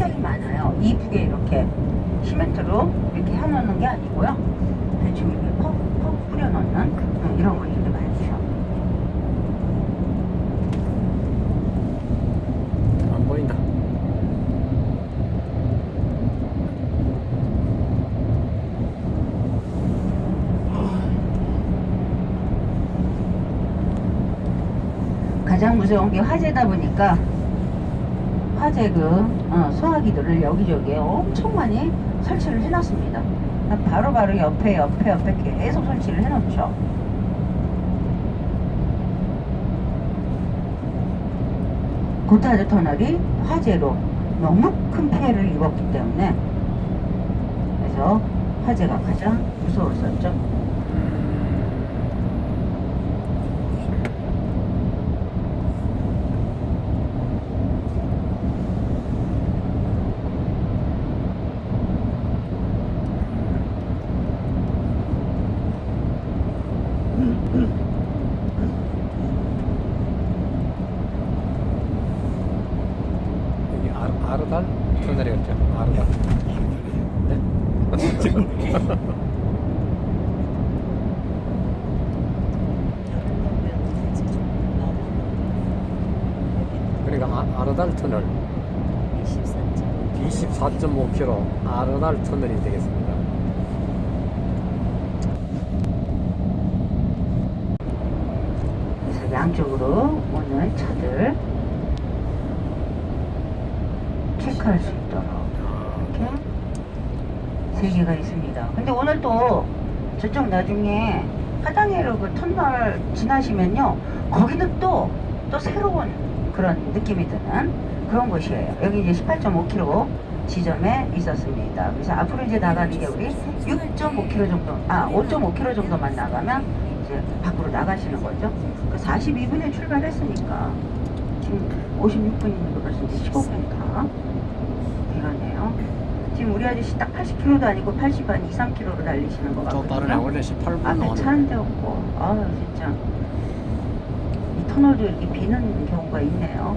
굉장히 많아요. 이쁘게 이렇게 시멘트로 이렇게 해놓는 게 아니고요. 대충 이렇게 퍽 퍽 뿌려놓는 음, 이런 거 되게 많죠. 안 보인다. 가장 무서운 게 화재다 보니까 화재 그 어, 소화기들을 여기저기에 엄청 많이 설치를 해놨습니다. 바로 바로 옆에 옆에 옆에 계속 설치를 해놓죠. 고타드 터널이 화재로 너무 큰 피해를 입었기 때문에 그래서 화재가 가장 무서웠었죠. 아, 아르달 터널이었죠. 아르달. 네? 그러니까 아, 아르달 터널 24.5km 아르달 터널이 되겠습니다. 양쪽으로 오는 차들 체크할 수 있도록 이렇게 세 개가 있습니다. 근데 오늘 또 저쪽 나중에 하당해로 그 터널 지나시면요 거기는 또 또 새로운 그런 느낌이 드는 그런 곳이에요. 여기 이제 18.5km 지점에 있었습니다. 그래서 앞으로 이제 나가는 게 우리 6.5km 정도, 아 5.5km 정도만 나가면 이제 밖으로 나가시는 거죠. 그 42분에 출발했으니까 지금 56분이니까 벌써 이제 15분 다 되었네요. 지금 우리 아저씨 딱 80km도 아니고 80, 한 2, 3km로 달리시는 것더 같거든요. 빠르네. 원래 18분 앞에 차. 한 대 없고, 아 진짜 이 터널도 이렇게 비는 경우가 있네요.